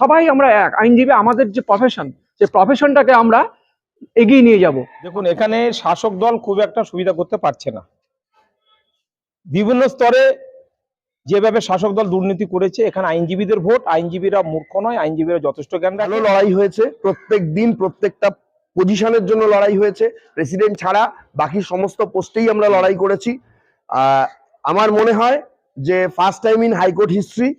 সবাই আমরা এক আইনজীবী আমাদের যে প্রফেশন সেই প্রফেশনটাকে আমরা এগিয়ে নিয়ে যাব। দেখুন এখানে শাসক দল খুব একটা সুবিধা করতে পারছে না। বিভিন্ন স্তরে যেভাবে শাসক দল দুর্নীতি করেছে এখানে আইনজীবীদের ভোট আইনজীবীরা মূর্খ নয় আইনজীবীরা যথেষ্ট জ্ঞান ভালো রাখে লড়াই হয়েছে প্রত্যেক দিন প্রত্যেকটা পজিশনের জন্য লড়াই হয়েছে। প্রেসিডেন্ট ছাড়া বাকি সমস্ত পোস্টেই আমরা লড়াই করেছি। আহ, আমার মনে হয় যে first time in high court history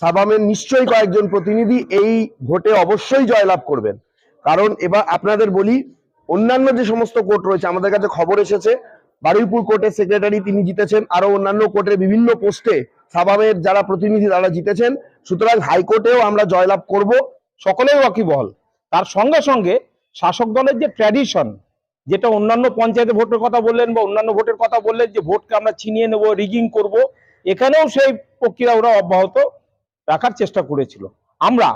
সাবামের নিশ্চয়ই কয়েকজন প্রতিনিধি এই ভোটে অবশ্যই জয়লাভ করবেন। কারণ এবার আপনাদের বলি, অন্যান্য যে সমস্ত কোর্ট রয়েছে, আমাদের কাছে খবর এসেছে, বারুইপুর কোর্টের সেক্রেটারি তিনি জিতেছেন, আরও অন্যান্য কোর্টের বিভিন্ন পোস্টে সাবামের যারা প্রতিনিধি তারা জিতেছেন। সুতরাং হাইকোর্টেও আমরা জয়লাভ করব সকলেই ওয়াকিবহল তার সঙ্গে সঙ্গে শাসক দলের যে ট্র্যাডিশন, যেটা অন্যান্য পঞ্চায়েতে ভোটের কথা বললেন বা অন্যান্য ভোটের কথা বললেন, যে ভোটকে আমরা ছিনিয়ে নেব, রিগিং করব এখানেও সেই প্রক্রিয়া ওরা অব্যাহত রাখার চেষ্টা করেছিল। আমরা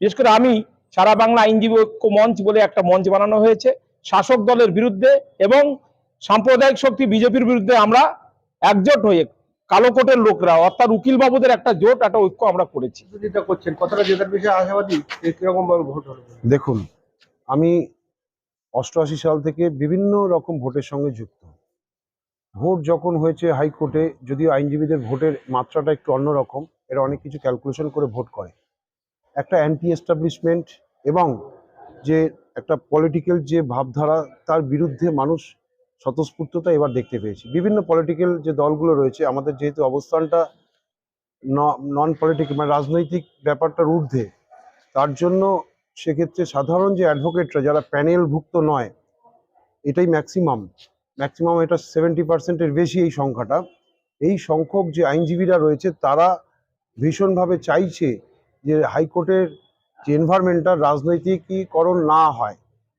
বিশেষ করে আমি সারা বাংলা আইনজীবী ঐক্য মঞ্চ বলে একটা মঞ্চ বানানো হয়েছে। শাসক দলের বিরুদ্ধে এবং সাম্প্রদায়িক শক্তি বিজেপির বিরুদ্ধে আমরা একজোট হয়ে কালো কোটের লোকরা অর্থাৎ উকিল বাবুদের একটা জোট একটা ঐক্য আমরা করেছি। করছেন কতটা জেতার বিষয়ে আশাবাদী কীরকম ভাবে ভোট হবে দেখুন আমি অষ্টআশি সাল থেকে বিভিন্ন রকম ভোটের সঙ্গে যুক্ত। ভোট যখন হয়েছে হাইকোর্টে, যদিও আইনজীবীদের ভোটের মাত্রাটা একটু অন্যরকম, এরা অনেক কিছু ক্যালকুলেশন করে ভোট করে। একটা অ্যান্টি এস্টাবলিশমেন্ট এবং যে একটা পলিটিক্যাল যে ভাবধারা, তার বিরুদ্ধে মানুষ স্বতঃস্ফূর্ততা এবার দেখতে পেয়েছি। বিভিন্ন পলিটিক্যাল যে দলগুলো রয়েছে, আমাদের যেহেতু অবস্থানটা নন পলিটিক্যাল মানে রাজনৈতিক ব্যাপারটার ঊর্ধ্বে, তার জন্য সেক্ষেত্রে সাধারণ যে অ্যাডভোকেটরা যারা প্যানেলভুক্ত নয়, এটাই ম্যাক্সিমাম ম্যাক্সিমাম এটা সেভেন্টি পার্সেন্টের বেশি এই সংখ্যাটা। এই সংখ্যক যে আইনজীবীরা রয়েছে, তারা ভীষণভাবে চাইছে যে হাইকোর্টের যে এনভায়রনমেন্টটা রাজনৈতিকীকরণ না হয়।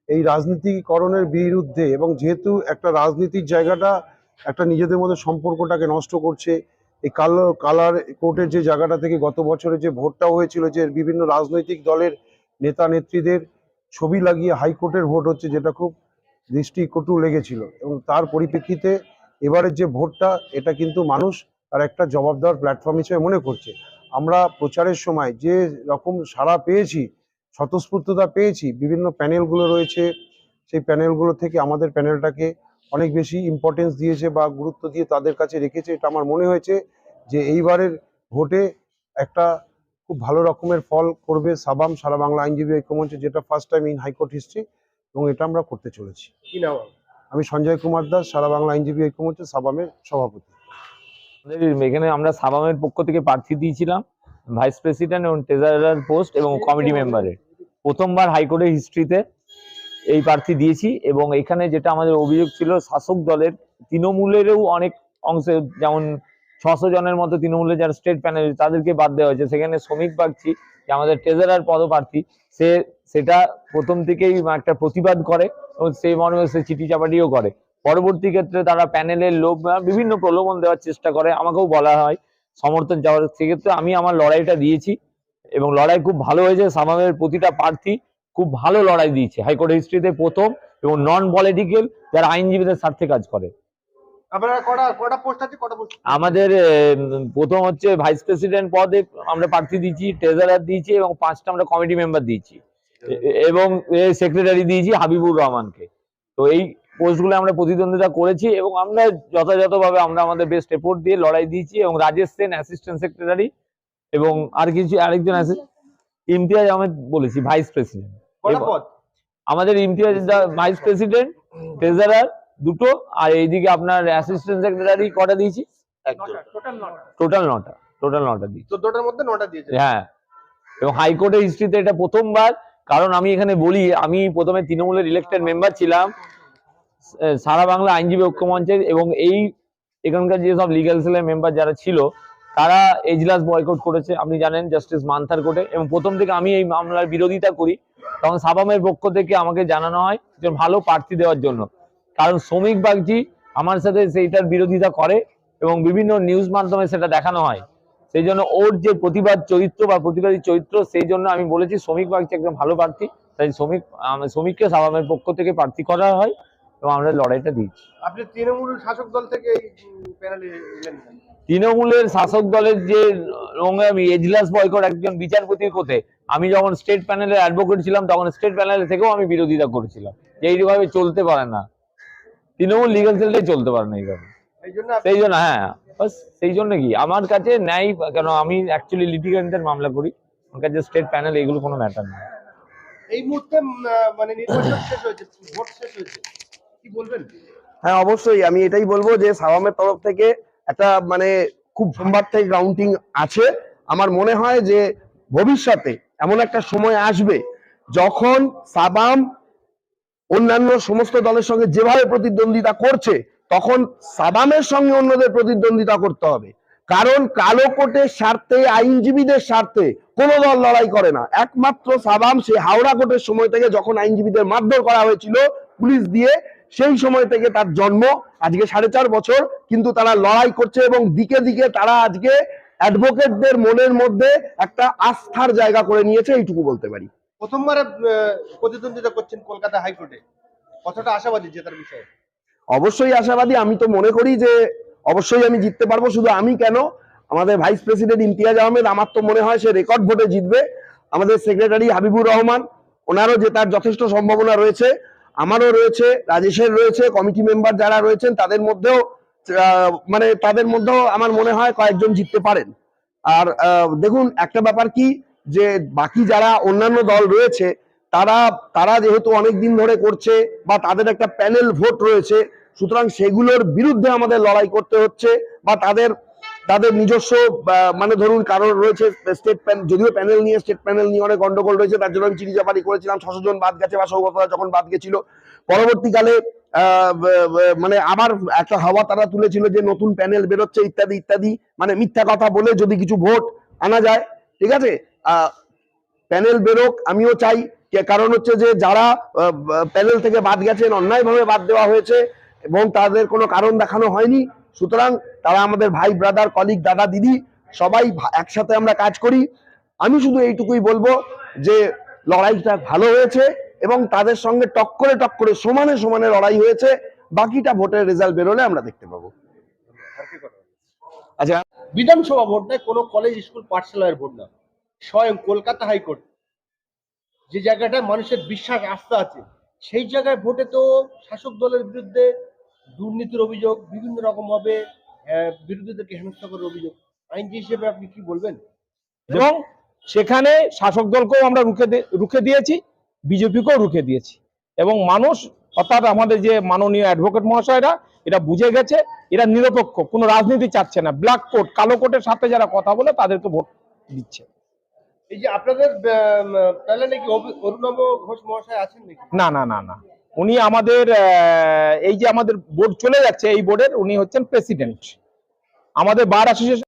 এই রাজনীতিকরণের বিরুদ্ধে এবং যেহেতু একটা রাজনীতির জায়গাটা, একটা নিজেদের মধ্যে সম্পর্কটাকে নষ্ট করছে, এই কালো, কালার কোর্টের যে জায়গাটা থেকে গত বছরে যে ভোটটা হয়েছিল যে বিভিন্ন রাজনৈতিক দলের নেতা নেত্রীদের ছবি লাগিয়ে হাইকোর্টের ভোট হচ্ছে, যেটা খুব দৃষ্টিকটু লেগেছিল এবং তার পরিপ্রেক্ষিতে এবারের যে ভোটটা, এটা কিন্তু মানুষ তার একটা জবাব দেওয়ার প্ল্যাটফর্ম হিসেবে মনে করছে। আমরা প্রচারের সময় যে রকম সাড়া পেয়েছি, স্বতঃস্ফূর্ততা পেয়েছি, বিভিন্ন প্যানেলগুলো রয়েছে, সেই প্যানেলগুলো থেকে আমাদের প্যানেলটাকে অনেক বেশি ইম্পর্টেন্স দিয়েছে বা গুরুত্ব দিয়ে তাদের কাছে রেখেছে, এটা আমার মনে হয়েছে যে এইবারের ভোটে একটা খুব ভালো রকমের ফল করবে সাবাম, সারা বাংলা আইনজীবী ঐক্যমঞ্চে, যেটা first time in high court history এবং এটা আমরা করতে চলেছি। কি নাম আমি সঞ্জয় কুমার দাস সারা বাংলা আইনজীবী ঐক্যমঞ্চে সাবামের সভাপতি। আমাদের এখানে আমরা সাবামের পক্ষ থেকে প্রার্থী দিয়েছিলাম ভাইস প্রেসিডেন্ট এবং ট্রেজারার পোস্ট এবং কমিটি মেম্বারের। প্রথমবার হাইকোর্টের হিস্ট্রিতে এই প্রার্থী দিয়েছি এবং এখানে যেটা আমাদের অভিযোগ ছিল শাসক দলের তৃণমূলেরও অনেক অংশে যেমন ছশো জনের মতো তৃণমূলের যারা স্টেট প্যানেল তাদেরকে বাদ দেওয়া হয়েছে। সেখানে শ্রমিক বাগচি যে আমাদের ট্রেজারার পদপ্রার্থী সে সেটা প্রথম থেকেই একটা প্রতিবাদ করে এবং সেই মর্মে সে চিঠি চাপাটিও করে। পরবর্তী ক্ষেত্রে তারা প্যানেলের লোক বিভিন্ন প্রলোভন দেওয়ার চেষ্টা করে আমাকেও বলা হয় সমর্থন যাওয়ার সেক্ষেত্রে আমি আমার লড়াইটা দিয়েছি এবং লড়াই খুব ভালো হয়েছে। সামামের প্রতিটা প্রার্থী খুব ভালো লড়াই দিয়েছে। হাইকোর্ট হিস্ট্রিতে প্রথম এবং নন পলিটিক্যাল যারা আইনজীবীদের স্বার্থে কাজ করে। আমাদের প্রথম হচ্ছে ভাইস প্রেসিডেন্ট পদে আমরা প্রার্থী দিয়েছি ট্রেজারার দিয়েছি এবং পাঁচটা আমরা কমিটি মেম্বার দিয়েছি। এবং সেক্রেটারি দিয়েছি হাবিবুর রহমানকে। তো এই পোস্টগুলো আমরা প্রতিদ্বন্দ্বিতা করেছি এবং আমরা যথাযথভাবে আমরা আমাদের বেস্ট এফোর্ট দিয়ে লড়াই দিয়েছি এবং রাজেশ সেন অ্যাসিস্ট্যান্ট সেক্রেটারি এবং আর কিছু আরেকজন আছে ইমতিয়াজ আহমেদ বলেছি ভাইস প্রেসিডেন্ট আমাদের ইমতিয়াজ ভাইস প্রেসিডেন্ট ট্রেজারার দুটো আর এইদিকে আপনার অ্যাসিস্ট্যান্ট সেক্রেটারি কটা দিয়েছি? টোটাল নটা টোটাল নটা। দিয়েছি। চোদ্দটার মধ্যে নটা দিয়েছে হ্যাঁ এবং হাইকোর্টের হিস্ট্রিতে এটা প্রথমবার কারণ আমি এখানে বলি, আমি প্রথমে তৃণমূলের ইলেক্টেড মেম্বার ছিলাম সারা বাংলা আইনজীবী ঐক্যমঞ্চের এবং এই এখানকার যেসব লিগ্যাল সেলের মেম্বার যারা ছিল, তারা এজলাস বয়কট করেছে। আপনি জানেন জাস্টিস মান্থার কোর্টে এবং প্রথম থেকে আমি এই মামলার বিরোধিতা করি। তখন সাবামের পক্ষ থেকে আমাকে জানানো হয় যে ভালো প্রার্থী দেওয়ার জন্য। কারণ শ্রমিক বাগজি আমার সাথে সেইটার বিরোধিতা করে এবং বিভিন্ন নিউজ মাধ্যমে সেটা দেখানো হয়। সেই জন্য ওর যে প্রতিবাদ চরিত্র বা প্রতিবাদী চরিত্র সেই জন্য আমি বলেছি শ্রমিক বাগচি একদম ভালো প্রার্থী। তাই শ্রমিক শ্রমিককে সাবামের পক্ষ থেকে প্রার্থী করা হয় এবং আমরা লড়াইটা দিচ্ছি আপনি তৃণমূল শাসক দল থেকে? তৃণমূলের শাসক দলের যে নোংরামি এজলাস বয়কট একজন বিচারপতির কোতে আমি যখন স্টেট প্যানেলে অ্যাডভোকেট ছিলাম তখন স্টেট প্যানেল থেকেও আমি বিরোধিতা করেছিলাম। যে এইভাবে চলতে পারে না। তৃণমূল লিগাল সেলটাই চলতে পারে না এইভাবে। সেই জন্য হ্যাঁ। বাস সেই জন্য কি? আমার কাছে ন্যায় কেন আমি অ্যাকচুয়ালি লিটিগেন্টের মামলা করি। আমার কাছে স্টেট প্যানেল এগুলো কোনো ম্যাটার না এই মুহূর্তে মানে নির্বাচন শেষ হয়েছে ভোট শেষ হয়েছে। কি বলবেন? হ্যাঁ অবশ্যই। আমি এটাই বলব যে সাবামের তরফ থেকে একটা মানে খুব সোমবার থেকে কাউন্টিং আছে। আমার মনে হয় যে ভবিষ্যতে এমন একটা সময় আসবে যখন সাবাম অন্যান্য সমস্ত দলের সঙ্গে যেভাবে প্রতিদ্বন্দ্বিতা করছে তখন সাবামের সঙ্গে অন্যদের প্রতিদ্বন্দ্বিতা করতে হবে। কারণ কালো কোটের স্বার্থে, আইনজীবীদের স্বার্থে কোনো দল লড়াই করে না। একমাত্র সাবাম সে হাওড়া কোর্টের সময় থেকে যখন আইনজীবীদের মারধর করা হয়েছিল পুলিশ দিয়ে, সেই সময় থেকে তার জন্ম। আজকে সাড়ে চার বছর কিন্তু তারা লড়াই করছে এবং দিকে দিকে তারা আজকে অ্যাডভোকেটদের মনের মধ্যে একটা আস্থার জায়গা করে নিয়েছে, এইটুকু বলতে পারি। প্রথমবার প্রতিদ্বন্দ্বিতা করছেন কলকাতা হাইকোর্টে। কতটা আশাবাদী জেতার বিষয়ে। অবশ্যই আশাবাদী। আমি তো মনে করি যে অবশ্যই আমি জিততে পারব। শুধু আমি কেন? আমাদের ভাইস প্রেসিডেন্ট ইমতিয়াজ আহমেদ, আমার তো মনে হয় সে রেকর্ড ভোটে জিতবে। আমাদের সেক্রেটারি হাবিবুর রহমান, ওনারও জেতার যথেষ্ট সম্ভাবনা রয়েছে, আমারও রয়েছে, রাজেশের রয়েছে কমিটি মেম্বার যারা রয়েছেন, তাদের মধ্যেও মানে তাদের মধ্যেও আমার মনে হয় কয়েকজন জিততে পারেন। আর দেখুন, একটা ব্যাপার কি যে বাকি যারা অন্যান্য দল রয়েছে, তারা তারা যেহেতু অনেক দিন ধরে করছে বা তাদের একটা প্যানেল ভোট রয়েছে সুতরাং সেগুলোর বিরুদ্ধে আমাদের লড়াই করতে হচ্ছে বা তাদের তাদের নিজস্ব মানে ধরুন কারোর রয়েছে স্টেট যদিও প্যানেল নিয়ে স্টেট প্যানেল নিয়ে অনেক গন্ডগোল রয়েছে, তার জন্য আমি চিঠিচাপাটি করেছিলাম ছশো জন বাদ গেছে বা সৌগতরা যখন বাদ গেছিল। পরবর্তীকালে মানে আবার একটা হাওয়া তারা তুলেছিল যে নতুন প্যানেল বেরোচ্ছে, ইত্যাদি ইত্যাদি মানে মিথ্যা কথা বলে যদি কিছু ভোট আনা যায়, ঠিক আছে? প্যানেল বেরোক, আমিও চাই। কারণ হচ্ছে যে যারা প্যানেল থেকে বাদ গেছেন, অন্যায়ভাবে বাদ দেওয়া হয়েছে এবং তাদের কোনো কারণ দেখানো হয়নি। সুতরাং তারা আমাদের ভাই ব্রাদার কলিগ দাদা, দিদি, সবাই একসাথে আমরা কাজ করি। আমি শুধু এইটুকুই বলব যে, লড়াইটা ভালো হয়েছে এবং তাদের সঙ্গে টক্করে টক্করে, সমানে সমানে লড়াই হয়েছে। বাকিটা ভোটের রেজাল্ট বেরোলে আমরা দেখতে পাবো। আচ্ছা বিধানসভা ভোট নয়, কোনো কলেজ স্কুল পাঠশালার ভোট না। স্বয়ং কলকাতা হাইকোর্ট। যে জায়গাটায় মানুষের বিশ্বাস, আস্থা আছে, সেই জায়গায় ভোটে তো শাসক দলের বিরুদ্ধে দুর্নীতির অভিযোগ বিভিন্ন রকম ভাবে আহ, বিরোধীদেরকে হেনস্থা করার অভিযোগ। আইনজীবী হিসেবে আপনি কি বলবেন? এবং সেখানে শাসক দলকেও আমরা রুখে রুখে দিয়েছি বিজেপিকেও রুখে দিয়েছি। এবং মানুষ অর্থাৎ আমাদের যে মাননীয় অ্যাডভোকেট মহাশয়রা এটা বুঝে গেছে এরা নিরপেক্ষ কোনো রাজনীতি চাচ্ছে না। ব্ল্যাক কোট কালো কোটের সাথে যারা কথা বলে তাদেরকে ভোট দিচ্ছে। এই যে আপনাদের প্যানেলে কি অভি- অরুণাভ ঘোষ মহাশয় আছেন নাকি? না না না না। উনি আমাদের এই যে আমাদের বোর্ড চলে যাচ্ছে, এই বোর্ডের উনি হচ্ছেন প্রেসিডেন্ট আমাদের বার অ্যাসোসিয়েশন